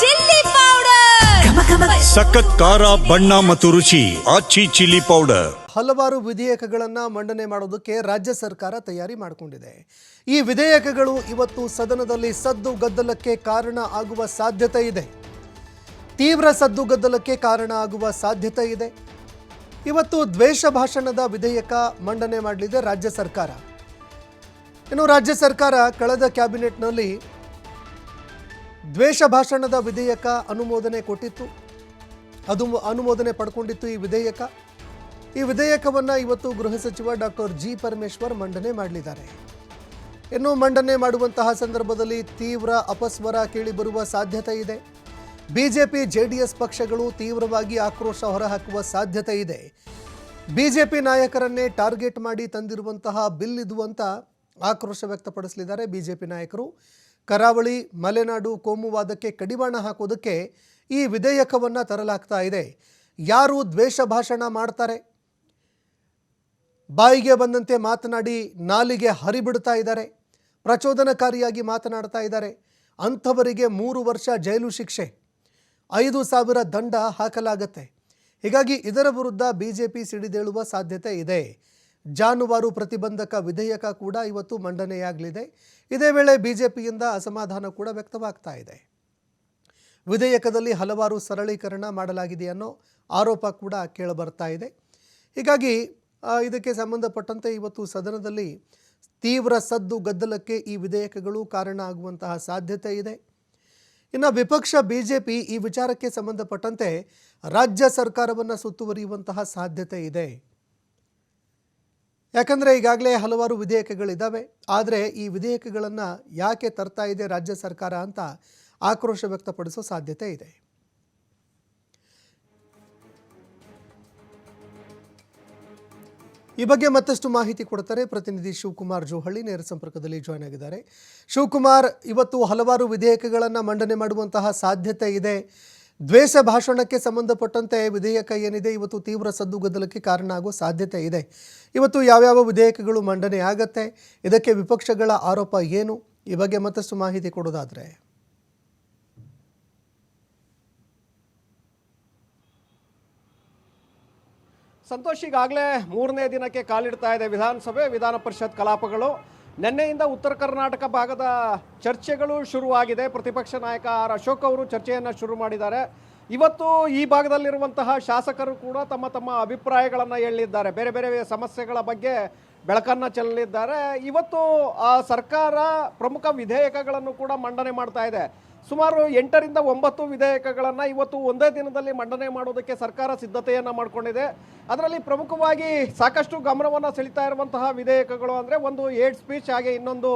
Chilli powder. ಸಖತ್ ಖಾರ ಬಣ್ಣ ಮತ್ತು ರುಚಿ ಆಚಿ ಚಿಲ್ಲಿ ಪೌಡರ್. ಹಲವಾರು ವಿಧೇಯಕಗಳನ್ನು ಮಂಡನೆ ಮಾಡೋದಕ್ಕೆ ರಾಜ್ಯ ಸರ್ಕಾರ ತಯಾರಿ ಮಾಡಿಕೊಂಡಿದೆ. ಈ ವಿಧೇಯಕಗಳು ಇವತ್ತು ಸದನದಲ್ಲಿ ಸದ್ದು ಗದ್ದಲಕ್ಕೆ ಕಾರಣ ಆಗುವ ಸಾಧ್ಯತೆ ಇದೆ. ತೀವ್ರ ಸದ್ದು ಗದ್ದಲಕ್ಕೆ ಕಾರಣ ಆಗುವ ಸಾಧ್ಯತೆ ಇದೆ. ಇವತ್ತು ದ್ವೇಷ ಭಾಷಣದ ವಿಧೇಯಕ ಮಂಡನೆ ಮಾಡಲಿದೆ ರಾಜ್ಯ ಸರ್ಕಾರ. ಇನ್ನು ರಾಜ್ಯ ಸರ್ಕಾರ ಕಳೆದ ಕ್ಯಾಬಿನೆಟ್ನಲ್ಲಿ ದ್ವೇಷ ಭಾಷಣದ ವಿಧೇಯಕ ಅನುಮೋದನೆ ಕೊಟ್ಟಿತ್ತು. ಅದು ಅನುಮೋದನೆ ಪಡ್ಕೊಂಡಿತ್ತು ಈ ವಿಧೇಯಕ. ಈ ವಿಧೇಯಕವನ್ನು ಇವತ್ತು ಗೃಹ ಸಚಿವ ಡಾಕ್ಟರ್ ಜಿ ಪರಮೇಶ್ವರ್ ಮಂಡನೆ ಮಾಡಲಿದ್ದಾರೆ. ಇನ್ನು ಮಂಡನೆ ಮಾಡುವಂತಹ ಸಂದರ್ಭದಲ್ಲಿ ತೀವ್ರ ಅಪಸ್ವರ ಕೇಳಿಬರುವ ಸಾಧ್ಯತೆ ಇದೆ. ಬಿಜೆಪಿ ಎಸ್ ಪಕ್ಷಗಳು ತೀವ್ರವಾಗಿ ಆಕ್ರೋಶ ಹೊರಹಾಕುವ ಸಾಧ್ಯತೆ ಇದೆ. ಬಿಜೆಪಿ ನಾಯಕರನ್ನೇ ಟಾರ್ಗೆಟ್ ಮಾಡಿ ತಂದಿರುವಂತಹ ಬಿಲ್ ಇದು ಅಂತ ಆಕ್ರೋಶ ವ್ಯಕ್ತಪಡಿಸಲಿದ್ದಾರೆ ಬಿಜೆಪಿ ನಾಯಕರು. ಕರಾವಳಿ, ಮಲೆನಾಡು ಕೋಮುವಾದಕ್ಕೆ ಕಡಿವಾಣ ಹಾಕೋದಕ್ಕೆ ಈ ವಿಧೇಯಕವನ್ನು ತರಲಾಗ್ತಾ ಇದೆ. ಯಾರು ದ್ವೇಷ ಭಾಷಣ ಮಾಡ್ತಾರೆ? ಬಾಯಿಗೆ ಬಂದಂತೆ ಮಾತನಾಡಿ ನಾಲಿಗೆ ಹರಿಬಿಡ್ತಾ ಇದ್ದಾರೆ. ಪ್ರಚೋದನಕಾರಿಯಾಗಿ ಮಾತನಾಡ್ತಾ ಇದ್ದಾರೆ. ಅಂಥವರಿಗೆ ಮೂರು ವರ್ಷ ಜೈಲು ಶಿಕ್ಷೆ. ಐದು ಸಾವಿರ ದಂಡ ಹಾಕಲಾಗತ್ತೆ. ಹೀಗಾಗಿ ಇದರ ವಿರುದ್ಧ ಬಿಜೆಪಿ ಸಿಡಿದೇಳುವ ಸಾಧ್ಯತೆ ಇದೆ. ಜಾನುವಾರು ಪ್ರತಿಬಂಧಕ ವಿಧೇಯಕ ಕೂಡ ಇವತ್ತು ಮಂಡನೆಯಾಗಲಿದೆ. ಇದೇ ವೇಳೆ ಬಿಜೆಪಿಯಿಂದ ಅಸಮಾಧಾನ ಕೂಡ ವ್ಯಕ್ತವಾಗ್ತಾ ಇದೆ. ವಿಧೇಯಕದಲ್ಲಿ ಹಲವಾರು ಸರಳೀಕರಣ ಮಾಡಲಾಗಿದೆ ಅನ್ನೋ ಆರೋಪ ಕೂಡ ಕೇಳಬರ್ತಾ ಇದೆ. ಹೀಗಾಗಿ ಇದಕ್ಕೆ ಸಂಬಂಧಪಟ್ಟಂತೆ ಇವತ್ತು ಸದನದಲ್ಲಿ ತೀವ್ರ ಸದ್ದು ಗದ್ದಲಕ್ಕೆ ಈ ವಿಧೇಯಕಗಳು ಕಾರಣ ಆಗುವಂತಹ ಸಾಧ್ಯತೆ ಇದೆ. ಇನ್ನು ವಿಪಕ್ಷ ಬಿಜೆಪಿ ಈ ವಿಚಾರಕ್ಕೆ ಸಂಬಂಧಪಟ್ಟಂತೆ ರಾಜ್ಯ ಸರ್ಕಾರವನ್ನು ಸುತ್ತುವರಿಯುವಂತಹ ಸಾಧ್ಯತೆ ಇದೆ. ಯಾಕಂದರೆ ಈಗಾಗಲೇ ಹಲವಾರು ವಿಧೇಯಕಗಳಿದ್ದಾವೆ. ಆದರೆ ಈ ವಿಧೇಯಕಗಳನ್ನು ಯಾಕೆ ತರ್ತಾ ಇದೆ ರಾಜ್ಯ ಸರ್ಕಾರ ಅಂತ ಆಕ್ರೋಶ ವ್ಯಕ್ತಪಡಿಸೋ ಸಾಧ್ಯತೆ ಇದೆ. ಈ ಬಗ್ಗೆ ಮತ್ತಷ್ಟು ಮಾಹಿತಿ ಕೊಡ್ತಾರೆ ಪ್ರತಿನಿಧಿ ಶಿವಕುಮಾರ್ ಜೋಹಳ್ಳಿ ನೇರ ಸಂಪರ್ಕದಲ್ಲಿ ಜಾಯ್ನ್ ಆಗಿದ್ದಾರೆ. ಶಿವಕುಮಾರ್, ಇವತ್ತು ಹಲವಾರು ವಿಧೇಯಕಗಳನ್ನು ಮಂಡನೆ ಮಾಡುವಂತಹ ಸಾಧ್ಯತೆ ಇದೆ. ದ್ವೇಷ ಭಾಷಣಕ್ಕೆ ಸಂಬಂಧಪಟ್ಟಂತೆ ವಿಧೇಯಕ ಏನಿದೆ, ಇವತ್ತು ತೀವ್ರ ಸದ್ದುಗದ್ದಲಕ್ಕೆ ಕಾರಣ ಆಗೋ ಸಾಧ್ಯತೆ ಇದೆ. ಇವತ್ತು ಯಾವ್ಯಾವ ವಿಧೇಯಕಗಳು ಮಂಡನೆ ಆಗತ್ತೆ, ಇದಕ್ಕೆ ವಿಪಕ್ಷಗಳ ಆರೋಪ ಏನು, ಈ ಬಗ್ಗೆ ಮತ್ತಷ್ಟು ಮಾಹಿತಿ ಕೊಡೋದಾದ್ರೆ. ಸಂತೋಷ್, ಈಗಾಗಲೇ ಮೂರನೇ ದಿನಕ್ಕೆ ಕಾಲಿಡ್ತಾ ಇದೆ ವಿಧಾನಸಭೆ, ವಿಧಾನ ಪರಿಷತ್ ಕಲಾಪಗಳು. ನಿನ್ನೆಯಿಂದ ಉತ್ತರ ಕರ್ನಾಟಕ ಭಾಗದ ಚರ್ಚೆಗಳು ಶುರುವಾಗಿದೆ. ಪ್ರತಿಪಕ್ಷ ನಾಯಕ ಆರ್ ಅಶೋಕ್ ಅವರು ಚರ್ಚೆಯನ್ನು ಶುರು ಮಾಡಿದ್ದಾರೆ. ಇವತ್ತು ಈ ಭಾಗದಲ್ಲಿರುವಂತಹ ಶಾಸಕರು ಕೂಡ ತಮ್ಮ ತಮ್ಮ ಅಭಿಪ್ರಾಯಗಳನ್ನು ಹೇಳಿದ್ದಾರೆ. ಬೇರೆ ಬೇರೆ ಸಮಸ್ಯೆಗಳ ಬಗ್ಗೆ ಬೆಳಕನ್ನು ಚೆಲ್ಲಲಿದ್ದಾರೆ ಇವತ್ತು ಆ ಸರ್ಕಾರ ಪ್ರಮುಖ ವಿಧೇಯಕಗಳನ್ನು ಕೂಡ ಮಂಡನೆ ಮಾಡ್ತಾ ಇದೆ. ಸುಮಾರು ಎಂಟರಿಂದ ಒಂಬತ್ತು ವಿಧೇಯಕಗಳನ್ನು ಇವತ್ತು ಒಂದೇ ದಿನದಲ್ಲಿ ಮಂಡನೆ ಮಾಡೋದಕ್ಕೆ ಸರ್ಕಾರ ಸಿದ್ಧತೆಯನ್ನು ಮಾಡಿಕೊಂಡಿದೆ. ಅದರಲ್ಲಿ ಪ್ರಮುಖವಾಗಿ ಸಾಕಷ್ಟು ಗಮನವನ್ನು ಸೆಳೀತಾ ಇರುವಂತಹ ವಿಧೇಯಕಗಳು ಅಂದರೆ ಒಂದು ಏಡ್ ಸ್ಪೀಚ್, ಹಾಗೆ ಇನ್ನೊಂದು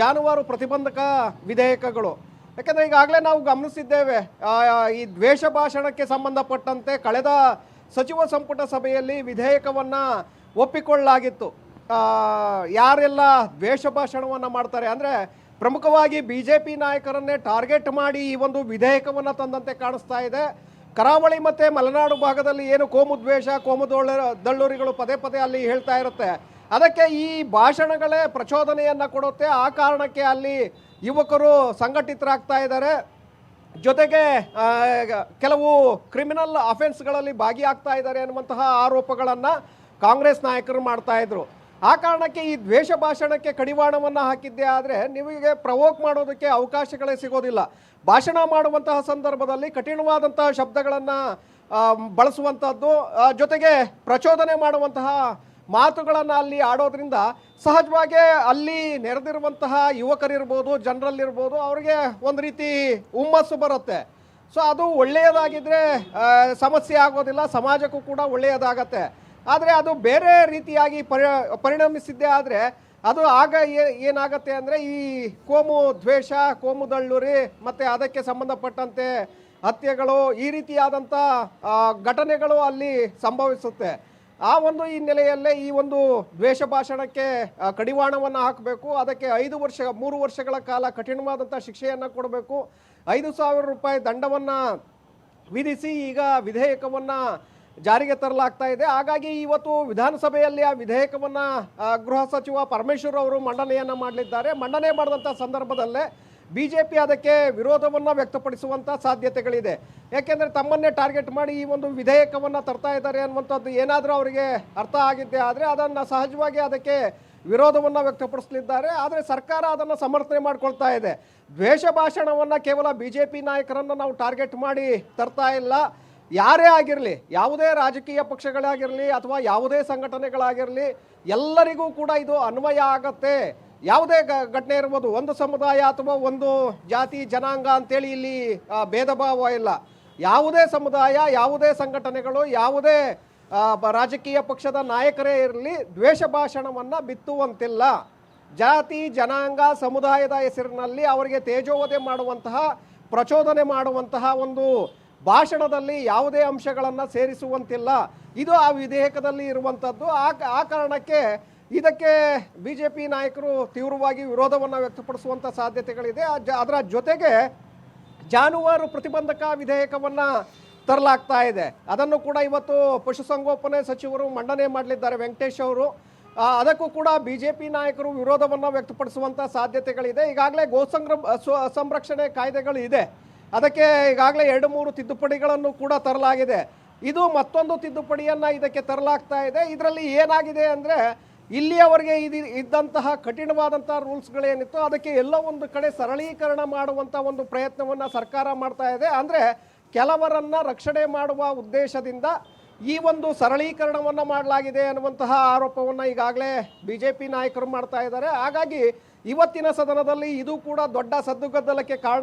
ಜಾನುವಾರು ಪ್ರತಿಬಂಧಕ ವಿಧೇಯಕಗಳು. ಯಾಕಂದರೆ ಈಗಾಗಲೇ ನಾವು ಗಮನಿಸಿದ್ದೇವೆ ಈ ದ್ವೇಷ ಭಾಷಣಕ್ಕೆ ಸಂಬಂಧಪಟ್ಟಂತೆ ಕಳೆದ ಸಚಿವ ಸಂಪುಟ ಸಭೆಯಲ್ಲಿ ವಿಧೇಯಕವನ್ನು ಒಪ್ಪಿಕೊಳ್ಳಲಾಗಿತ್ತು. ಯಾರೆಲ್ಲ ದ್ವೇಷ ಭಾಷಣವನ್ನು ಮಾಡ್ತಾರೆ ಅಂದರೆ ಪ್ರಮುಖವಾಗಿ ಬಿ ಜೆ ಪಿ ನಾಯಕರನ್ನೇ ಟಾರ್ಗೆಟ್ ಮಾಡಿ ಈ ಒಂದು ವಿಧೇಯಕವನ್ನು ತಂದಂತೆ ಕಾಣಿಸ್ತಾ ಇದೆ. ಕರಾವಳಿ ಮತ್ತು ಮಲೆನಾಡು ಭಾಗದಲ್ಲಿ ಏನು ಕೋಮು ದ್ವೇಷ, ಕೋಮು ದೊಳ್ಳ, ದಳ್ಳೂರಿಗಳು ಪದೇ ಪದೇ ಅಲ್ಲಿ ಹೇಳ್ತಾ ಇರುತ್ತೆ. ಅದಕ್ಕೆ ಈ ಭಾಷಣಗಳೇ ಪ್ರಚೋದನೆಯನ್ನು ಕೊಡುತ್ತೆ. ಆ ಕಾರಣಕ್ಕೆ ಅಲ್ಲಿ ಯುವಕರು ಸಂಘಟಿತರಾಗ್ತಾ ಇದ್ದಾರೆ. ಜೊತೆಗೆ ಕೆಲವು ಕ್ರಿಮಿನಲ್ ಅಫೆನ್ಸ್ಗಳಲ್ಲಿ ಭಾಗಿಯಾಗ್ತಾ ಇದ್ದಾರೆ ಅನ್ನುವಂತಹ ಆರೋಪಗಳನ್ನು ಕಾಂಗ್ರೆಸ್ ನಾಯಕರು ಮಾಡ್ತಾ ಇದ್ರು. ಆ ಕಾರಣಕ್ಕೆ ಈ ದ್ವೇಷ ಭಾಷಣಕ್ಕೆ ಕಡಿವಾಣವನ್ನು ಹಾಕಿದ್ದೆ ಆದರೆ ನಿಮಗೆ ಪ್ರವೋಕ್ ಮಾಡೋದಕ್ಕೆ ಅವಕಾಶಗಳೇ ಸಿಗೋದಿಲ್ಲ. ಭಾಷಣ ಮಾಡುವಂತಹ ಸಂದರ್ಭದಲ್ಲಿ ಕಠಿಣವಾದಂತಹ ಶಬ್ದಗಳನ್ನು ಬಳಸುವಂಥದ್ದು ಜೊತೆಗೆ ಪ್ರಚೋದನೆ ಮಾಡುವಂತಹ ಮಾತುಗಳನ್ನು ಅಲ್ಲಿ ಆಡೋದ್ರಿಂದ ಸಹಜವಾಗಿ ಅಲ್ಲಿ ನೆರೆದಿರುವಂತಹ ಯುವಕರಿರ್ಬೋದು, ಜನರಲ್ಲಿರ್ಬೋದು, ಅವರಿಗೆ ಒಂದು ರೀತಿ ಹುಮ್ಮಸ್ಸು ಬರುತ್ತೆ. ಸೊ ಅದು ಒಳ್ಳೆಯದಾಗಿದ್ದರೆ ಸಮಸ್ಯೆ ಆಗೋದಿಲ್ಲ, ಸಮಾಜಕ್ಕೂ ಕೂಡ ಒಳ್ಳೆಯದಾಗತ್ತೆ. ಆದರೆ ಅದು ಬೇರೆ ರೀತಿಯಾಗಿ ಪರಿ, ಪರಿಣಮಿಸಿದ್ದೇ ಆದರೆ ಅದು ಆಗ ಏನಾಗತ್ತೆ ಅಂದರೆ ಈ ಕೋಮು ದ್ವೇಷ, ಕೋಮು ದಳ್ಳುರಿ ಮತ್ತು ಅದಕ್ಕೆ ಸಂಬಂಧಪಟ್ಟಂತೆ ಹತ್ಯೆಗಳು ಈ ರೀತಿಯಾದಂಥ ಘಟನೆಗಳು ಅಲ್ಲಿ ಸಂಭವಿಸುತ್ತೆ. ಆ ಒಂದು ಹಿನ್ನೆಲೆಯಲ್ಲೇ ಈ ಒಂದು ದ್ವೇಷ ಭಾಷಣಕ್ಕೆ ಕಡಿವಾಣವನ್ನು ಹಾಕಬೇಕು. ಅದಕ್ಕೆ ಐದು ವರ್ಷ, ಮೂರು ವರ್ಷಗಳ ಕಾಲ ಕಠಿಣವಾದಂಥ ಶಿಕ್ಷೆಯನ್ನು ಕೊಡಬೇಕು. ಐದು ಸಾವಿರ ರೂಪಾಯಿ ದಂಡವನ್ನು ವಿಧಿಸಿ ಈಗ ವಿಧೇಯಕವನ್ನು ಜಾರಿಗೆ ತರಲಾಗ್ತಾ ಇದೆ. ಹಾಗಾಗಿ ಇವತ್ತು ವಿಧಾನಸಭೆಯಲ್ಲಿ ಆ ವಿಧೇಯಕವನ್ನು ಗೃಹ ಸಚಿವ ಪರಮೇಶ್ವರ್ ಅವರು ಮಂಡನೆಯನ್ನು ಮಾಡಲಿದ್ದಾರೆ. ಮಂಡನೆ ಮಾಡಿದಂಥ ಸಂದರ್ಭದಲ್ಲೇ ಬಿ ಜೆ ಪಿ ಅದಕ್ಕೆ ವಿರೋಧವನ್ನು ವ್ಯಕ್ತಪಡಿಸುವಂಥ ಸಾಧ್ಯತೆಗಳಿದೆ. ಯಾಕೆಂದರೆ ತಮ್ಮನ್ನೇ ಟಾರ್ಗೆಟ್ ಮಾಡಿ ಈ ಒಂದು ವಿಧೇಯಕವನ್ನು ತರ್ತಾ ಇದ್ದಾರೆ ಅನ್ನುವಂಥದ್ದು ಏನಾದರೂ ಅವರಿಗೆ ಅರ್ಥ ಆಗಿದ್ದೆ ಆದರೆ ಅದನ್ನು ಸಹಜವಾಗಿ ಅದಕ್ಕೆ ವಿರೋಧವನ್ನು ವ್ಯಕ್ತಪಡಿಸಲಿದ್ದಾರೆ. ಆದರೆ ಸರ್ಕಾರ ಅದನ್ನು ಸಮರ್ಥನೆ ಮಾಡಿಕೊಳ್ತಾ ಇದೆ. ದ್ವೇಷ ಭಾಷಣವನ್ನು ಕೇವಲ ಬಿ ಜೆ ಪಿ ನಾಯಕರನ್ನು ನಾವು ಟಾರ್ಗೆಟ್ ಮಾಡಿ ತರ್ತಾ ಇಲ್ಲ. ಯಾರೇ ಆಗಿರಲಿ, ಯಾವುದೇ ರಾಜಕೀಯ ಪಕ್ಷಗಳಾಗಿರಲಿ ಅಥವಾ ಯಾವುದೇ ಸಂಘಟನೆಗಳಾಗಿರಲಿ, ಎಲ್ಲರಿಗೂ ಕೂಡ ಇದು ಅನ್ವಯ ಆಗತ್ತೆ. ಯಾವುದೇ ಘಟನೆ ಇರ್ಬೋದು, ಒಂದು ಸಮುದಾಯ ಅಥವಾ ಒಂದು ಜಾತಿ, ಜನಾಂಗ ಅಂತೇಳಿ ಇಲ್ಲಿ ಭೇದ ಭಾವ ಇಲ್ಲ. ಯಾವುದೇ ಸಮುದಾಯ, ಯಾವುದೇ ಸಂಘಟನೆಗಳು, ಯಾವುದೇ ರಾಜಕೀಯ ಪಕ್ಷದ ನಾಯಕರೇ ಇರಲಿ, ದ್ವೇಷ ಭಾಷಣವನ್ನು ಬಿತ್ತುವಂತಿಲ್ಲ. ಜಾತಿ, ಜನಾಂಗ, ಸಮುದಾಯದ ಹೆಸರಿನಲ್ಲಿ ಅವರಿಗೆ ತೇಜೋವಧೆ ಮಾಡುವಂತಹ, ಪ್ರಚೋದನೆ ಮಾಡುವಂತಹ ಒಂದು ಭಾಷಣದಲ್ಲಿ ಯಾವುದೇ ಅಂಶಗಳನ್ನು ಸೇರಿಸುವಂತಿಲ್ಲ. ಇದು ಆ ವಿಧೇಯಕದಲ್ಲಿ ಇರುವಂಥದ್ದು ಆ ಆ ಕಾರಣಕ್ಕೆ ಇದಕ್ಕೆ ಬಿ ಜೆ ಪಿ ನಾಯಕರು ತೀವ್ರವಾಗಿ ವಿರೋಧವನ್ನು ವ್ಯಕ್ತಪಡಿಸುವಂಥ ಸಾಧ್ಯತೆಗಳಿದೆ. ಅದರ ಜೊತೆಗೆ ಜಾನುವಾರು ಪ್ರತಿಬಂಧಕ ವಿಧೇಯಕವನ್ನು ತರಲಾಗ್ತಾ ಇದೆ. ಅದನ್ನು ಕೂಡ ಇವತ್ತು ಪಶುಸಂಗೋಪನೆ ಸಚಿವರು ಮಂಡನೆ ಮಾಡಲಿದ್ದಾರೆ ವೆಂಕಟೇಶ್ ಅವರು. ಅದಕ್ಕೂ ಕೂಡ ಬಿ ಜೆ ಪಿ ನಾಯಕರು ವಿರೋಧವನ್ನು ವ್ಯಕ್ತಪಡಿಸುವಂಥ ಸಾಧ್ಯತೆಗಳಿದೆ. ಈಗಾಗಲೇ ಗೋ ಸಂರಕ್ಷಣೆ ಕಾಯ್ದೆಗಳು ಇದೆ. ಅದಕ್ಕೆ ಈಗಾಗಲೇ ಎರಡು ಮೂರು ತಿದ್ದುಪಡಿಗಳನ್ನು ಕೂಡ ತರಲಾಗಿದೆ. ಇದು ಮತ್ತೊಂದು ತಿದ್ದುಪಡಿಯನ್ನು ಇದಕ್ಕೆ ತರಲಾಗ್ತಾ ಇದೆ. ಇದರಲ್ಲಿ ಏನಾಗಿದೆ ಅಂದರೆ ಇಲ್ಲಿಯವರೆಗೆ ಇದು ಇದ್ದಂತಹ ಕಠಿಣವಾದಂಥ ರೂಲ್ಸ್ಗಳೇನಿತ್ತು ಅದಕ್ಕೆ ಎಲ್ಲ ಒಂದು ಕಡೆ ಸರಳೀಕರಣ ಮಾಡುವಂಥ ಒಂದು ಪ್ರಯತ್ನವನ್ನು ಸರ್ಕಾರ ಮಾಡ್ತಾ ಇದೆ. ಅಂದರೆ ಕೆಲವರನ್ನು ರಕ್ಷಣೆ ಮಾಡುವ ಉದ್ದೇಶದಿಂದ ಈ ಒಂದು ಸರಳೀಕರಣವನ್ನು ಮಾಡಲಾಗಿದೆ ಅನ್ನುವಂತಹ ಆರೋಪವನ್ನು ಈಗಾಗಲೇ ಬಿ ಜೆ ಪಿ ನಾಯಕರು ಮಾಡ್ತಾ ಇದ್ದಾರೆ. ಹಾಗಾಗಿ ಇವತ್ತಿನ ಸದನದಲ್ಲಿ ಇದು ಕೂಡ ದೊಡ್ಡ ಸದ್ದುಗದ್ದಲಕ್ಕೆ ಕಾರಣ